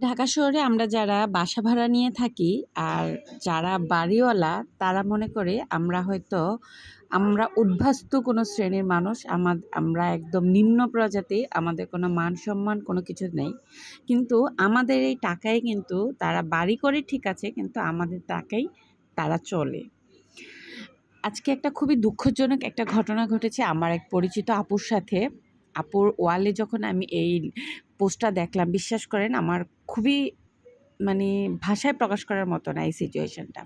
ঢাকা শহরে আমরা যারা বাসা ভাড়া নিয়ে থাকি আর যারা বাড়িওয়ালা, তারা মনে করে আমরা হয়তো, আমরা উদ্বাস্তু কোনো শ্রেণির মানুষ, আমা, আমরা একদম নিম্ন প্রজাতি, আমাদের কোনো মান সম্মান কোনো কিছু নেই। কিন্তু আমাদের এই টাকায় কিন্তু তারা বাড়ি করে ঠিক আছে, কিন্তু আমাদের টাকাই তারা চলে। আজকে একটা খুবই দুঃখজনক একটা ঘটনা ঘটেছে আমার এক পরিচিত আপুর সাথে। আপুর ওয়ালে যখন আমি এই পোস্টটা দেখলাম, বিশ্বাস করেন, আমার খুবই মানে ভাষায় প্রকাশ করার মতো না এই সিচুয়েশনটা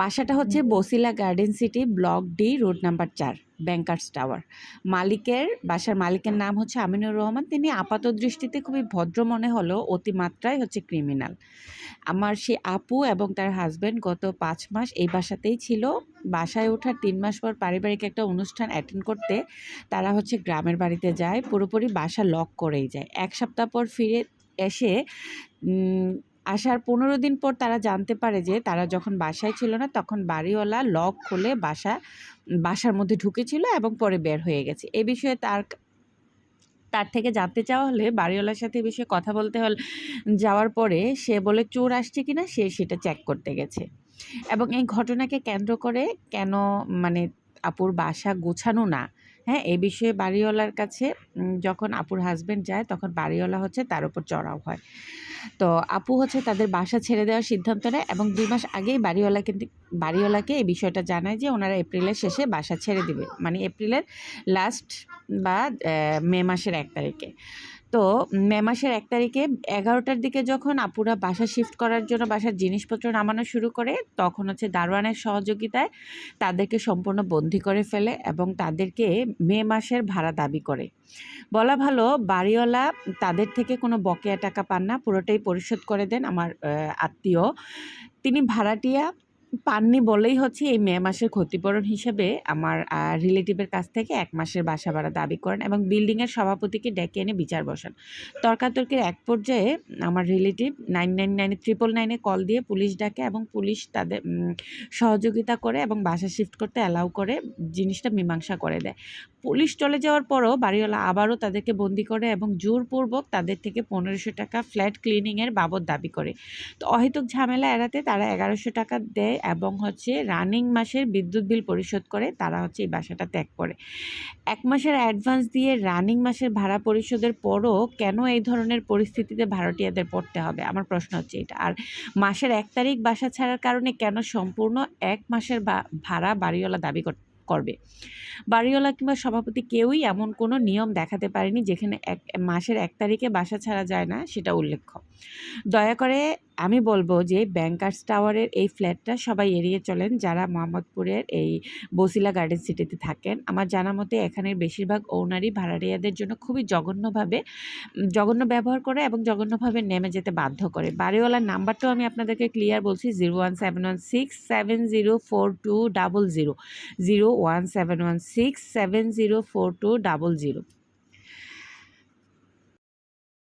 বাসাটা হচ্ছে Basila garden city block D road number চার ব্যাংকার্স টাওয়ার। মালিকের বাসার মালিকের নাম হচ্ছে আমিনুর রহমান। তিনি আপাত দৃষ্টিতে খুবই ভদ্র মনে হলেও অতিমাত্রায় হচ্ছে ক্রিমিনাল। আমার সে আপু এবং তার হাজব্যান্ড গত পাঁচ মাস এই বাসাতেই ছিল। বাসায় ওঠার তিন মাস পর পারিবারিক একটা অনুষ্ঠান অ্যাটেন্ড করতে তারা হচ্ছে গ্রামের বাড়িতে যায়। পুরোপুরি বাসা লক করেই যায়। এক সপ্তাহ পর ফিরে এসে আসার পনেরো দিন পর তারা জানতে পারে যে তারা যখন বাসায় ছিল না, তখন বাড়িওয়ালা লক খুলে বাসা, বাসার মধ্যে ঢুকেছিল এবং পরে বের হয়ে গেছে। এ বিষয়ে তার তার থেকে জানতে চাওয়া হলে বাড়িওয়ালার সাথে বিষয়ে কথা বলতে হল, যাওয়ার পরে সে বলে চোর আসছে কিনা সে সেটা চেক করতে গেছে। এবং এই ঘটনাকে কেন্দ্র করে কেন মানে আপুর বাসা গোছানো না হ্যাঁ এই বিষয়ে বাড়িওয়ালার কাছে যখন আপুর হাজব্যান্ড যায়, তখন বাড়িওয়ালা হচ্ছে তার উপর চড়াও হয়। তো আপু হচ্ছে তাদের বাসা ছেড়ে দেওয়ার সিদ্ধান্ত নেয় এবং দুই মাস আগেই বাড়িওয়ালা কিন্তু, বাড়িওয়ালাকে এই বিষয়টা জানায় যে ওনারা এপ্রিলের শেষে বাসা ছেড়ে দিবে। মানে এপ্রিলের লাস্ট বা মে মাসের এক তারিখে। তো মে মাসের এক তারিখে এগারোটার দিকে যখন আপুরা বাসা শিফট করার জন্য বাসার জিনিসপত্র নামানো শুরু করে, তখন হচ্ছে দারোয়ানের সহযোগিতায় তাদেরকে সম্পূর্ণ বন্দি করে ফেলে এবং তাদেরকে মে মাসের ভাড়া দাবি করে। বলা ভালো, বাড়িওয়ালা তাদের থেকে কোনো বকেয়া টাকা পান না, পুরোটাই পরিশোধ করে দেন আমার আত্মীয়। তিনি ভাড়াটিয়া পাননি বলেই হচ্ছে এই মে মাসের ক্ষতিপূরণ হিসেবে আমার রিলেটিভের কাছ থেকে এক মাসের বাসা ভাড়া দাবি করেন এবং বিল্ডিংয়ের সভাপতিকে ডেকে এনে বিচার বসান। তর্কাতর্কির এক পর্যায়ে আমার রিলেটিভ নাইন নাইন নাইনে ট্রিপল নাইনে কল দিয়ে পুলিশ ডাকে এবং পুলিশ তাদের সহযোগিতা করে এবং বাসা শিফট করতে অ্যালাউ করে জিনিসটা মীমাংসা করে দেয়। পুলিশ চলে যাওয়ার পরও বাড়িওয়ালা আবারও তাদেরকে বন্দি করে এবং জোরপূর্বক তাদের থেকে পনেরোশো টাকা ফ্ল্যাট ক্লিনিংয়ের বাবদ দাবি করে। তো অহেতুক ঝামেলা এড়াতে তারা এগারোশো টাকা দেয় এবং হচ্ছে রানিং মাসের বিদ্যুৎ বিল পরিশোধ করে তারা হচ্ছে এই বাসাটা ত্যাগ করে। এক মাসের অ্যাডভান্স দিয়ে রানিং মাসের ভাড়া পরিশোধের পরও কেন এই ধরনের পরিস্থিতিতে ভাড়াটিয়াদের পড়তে হবে? আমার প্রশ্ন হচ্ছে এটা। আর মাসের এক তারিখ বাসা ছাড়ার কারণে কেন সম্পূর্ণ এক মাসের ভাড়া বাড়িওয়ালা দাবি করতে করবে? বাড়িওয়ালা কিংবা সভাপতি কেউই এমন কোনো নিয়ম দেখাতে পারেনি যেখানে এক, মাসের এক তারিখে বাসা ছাড়া যায় না, সেটা উল্লেখ্য। দয়া করে আমি বলব যে ব্যাংকার্স টাওয়ারের এই ফ্ল্যাটটা সবাই এড়িয়ে চলেন যারা মোহাম্মদপুরের এই বসিলা গার্ডেন সিটিতে থাকেন। আমার জানা মতে এখানের বেশিরভাগ ওনারই ভাড়াটিয়াদের জন্য খুবই জঘন্যভাবে জঘন্য ব্যবহার করে এবং জঘন্যভাবে নেমে যেতে বাধ্য করে। বাড়িওয়ালার নাম্বারটাও আমি আপনাদেরকে ক্লিয়ার বলছি zero one seven one six seven zero four two double zero zero one seven one six seven zero four two double zero